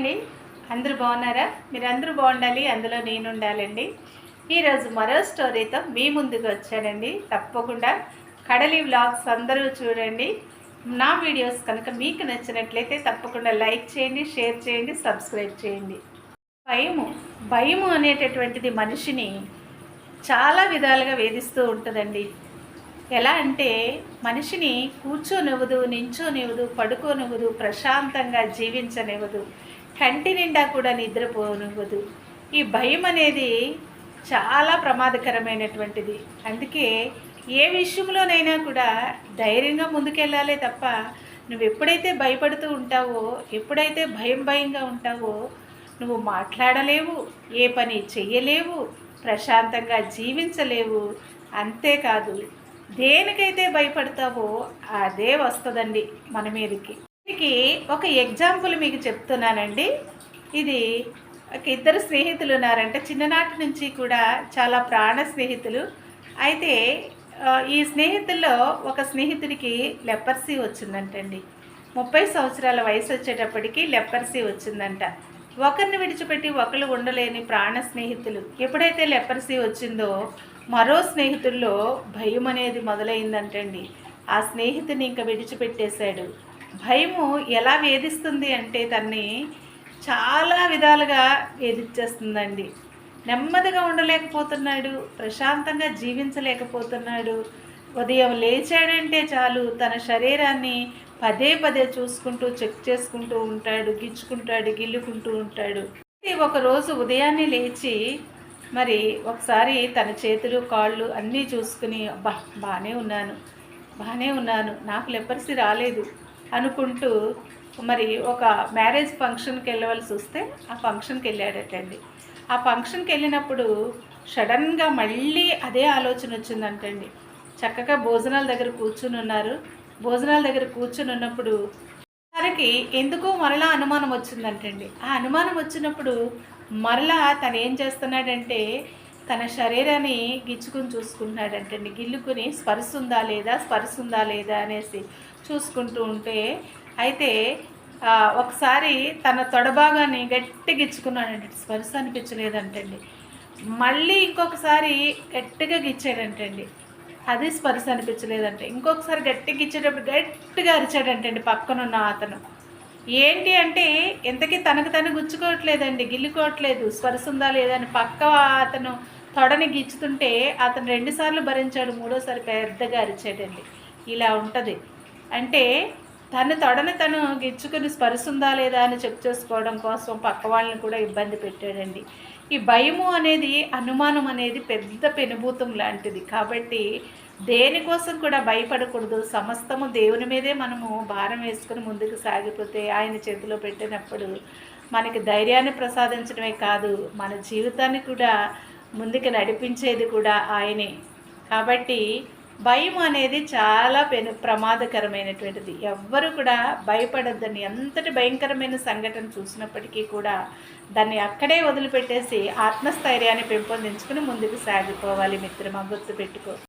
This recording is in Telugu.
అండి. అందరూ బాగున్నారా? మీరు అందరూ బాగుండాలి అందులో నేను ఉండాలండి. ఈరోజు మరో స్టోరీతో మీ ముందుకు వచ్చానండి. తప్పకుండా కడలి వ్లాగ్స్ అందరూ చూడండి. నా వీడియోస్ కనుక మీకు నచ్చినట్లయితే తప్పకుండా లైక్ చేయండి షేర్ చేయండి సబ్స్క్రైబ్ చేయండి. భయము భయము అనేటటువంటిది మనిషిని చాలా విధాలుగా వేధిస్తూ ఉంటుందండి. ఎలా అంటే మనిషిని కూర్చోనివ్వదు నించోనివ్వదు పడుకోనివ్వదు ప్రశాంతంగా జీవించనివ్వదు. కంటి నిండా కూడా నిద్రపోనివ్వదు ఈ భయం అనేది చాలా ప్రమాదకరమైనటువంటిది. అందుకే ఏ విషయంలోనైనా కూడా ధైర్యంగా ముందుకెళ్ళాలే తప్ప నువ్వు ఎప్పుడైతే భయపడుతూ ఉంటావో ఎప్పుడైతే భయం భయంగా ఉంటావో నువ్వు మాట్లాడలేవు ఏ పని చెయ్యలేవు ప్రశాంతంగా జీవించలేవు అంతేకాదు దేనికైతే భయపడతావో అదే వస్తుందండి మన మీదకి. దీనికి ఒక ఎగ్జాంపుల్ మీకు చెప్తున్నానండి. ఇది ఒక ఇద్దరు స్నేహితులు ఉన్నారంటే. చిన్ననాటి నుంచి కూడా చాలా ప్రాణ స్నేహితులు. అయితే ఈ స్నేహితుల్లో ఒక స్నేహితుడికి లెపర్సీ వచ్చిందంటండి. ముప్పై సంవత్సరాల వయసు వచ్చేటప్పటికి లెపర్సీ వచ్చిందంట. ఒకరిని విడిచిపెట్టి ఒకరు ఉండలేని ప్రాణ స్నేహితులు. ఎప్పుడైతే లెపర్సీ వచ్చిందో మరో స్నేహితుల్లో భయం అనేది మొదలైందంటండి. ఆ స్నేహితుని ఇంకా విడిచిపెట్టేశాడు. భయము ఎలా వేధిస్తుంది అంటే తన్ని చాలా విధాలుగా వేధించేస్తుందండి. నెమ్మదిగా ఉండలేకపోతున్నాడు ప్రశాంతంగా జీవించలేకపోతున్నాడు. ఉదయం లేచాడంటే చాలు తన శరీరాన్ని పదే పదే చూసుకుంటూ చెక్ చేసుకుంటూ ఉంటాడు గిచ్చుకుంటాడు గిల్లుకుంటూ ఉంటాడు. ఒక రోజు ఉదయాన్నే లేచి మరి ఒకసారి తన చేతులు కాళ్ళు అన్నీ చూసుకుని అబ్బా బాగానే ఉన్నాను బాగానే ఉన్నాను నాకు లెపర్సీ రాలేదు అనుకుంటూ మరి ఒక మ్యారేజ్ ఫంక్షన్కి వెళ్ళవలసి వస్తే ఆ ఫంక్షన్కి వెళ్ళాడటండి. ఆ ఫంక్షన్కి వెళ్ళినప్పుడు సడన్గా మళ్ళీ అదే ఆలోచన వచ్చిందంటండి. చక్కగా భోజనాల దగ్గర కూర్చుని ఉన్నారు. భోజనాల దగ్గర కూర్చుని ఉన్నప్పుడు తనకి ఎందుకో మరలా అనుమానం వచ్చిందంటండి. ఆ అనుమానం వచ్చినప్పుడు మరలా తను ఏం చేస్తున్నాడంటే తన శరీరాన్ని గిచ్చుకుని చూసుకుంటున్నాడంటండి గిల్లుకుని స్పర్శ ఉందా లేదా స్పర్శ ఉందా లేదా అనేసి చూసుకుంటూ ఉంటే అయితే ఒకసారి తన తొడభాగాన్ని గట్టి గిచ్చుకున్నాడంటే స్పర్శ అనిపించలేదంటండి మళ్ళీ ఇంకొకసారి గట్టిగా గిచ్చాడంటండి అది స్పర్శ అనిపించలేదంటే. ఇంకొకసారి గట్టిగా ఇచ్చేటప్పుడు గట్టిగా అరిచాడంటండి పక్కనున్న అతను. ఏంటి అంటే ఎంతకీ తనకు తను గుచ్చుకోవట్లేదండి గిల్లుకోవట్లేదు స్పర్శ ఉందా లేదా అని పక్క అతను తొడని గిచ్చుతుంటే అతను రెండుసార్లు భరించాడు మూడోసారి పెద్దగా అరిచాడండి ఇలా ఉంటుంది. అంటే తను తొడని తను గిచ్చుకుని స్పర్శ ఉందా లేదా అని చెక్ చేసుకోవడం కోసం పక్క వాళ్ళని కూడా ఇబ్బంది పెట్టాడండి. ఈ భయము అనేది అనుమానం అనేది పెద్ద పెనుభూతం లాంటిది. కాబట్టి దేనికోసం కూడా భయపడకూడదు. సమస్తము దేవుని మీదే మనము భారం వేసుకుని ముందుకు సాగిపోతే ఆయన చేతిలో పెట్టినప్పుడు మనకి ధైర్యాన్ని ప్రసాదించడమే కాదు మన జీవితాన్ని కూడా ముందుకు నడిపించేది కూడా ఆయనే. కాబట్టి భయం అనేది చాలా పెను ప్రమాదకరమైనటువంటిది. ఎవ్వరు కూడా భయపడద్దని ఎంతటి భయంకరమైన సంఘటన చూసినప్పటికీ కూడా దాన్ని అక్కడే వదిలిపెట్టేసి ఆత్మస్థైర్యాన్ని పెంపొందించుకుని ముందుకు సాగిపోవాలి మిత్రమా? గుర్తుపెట్టుకో.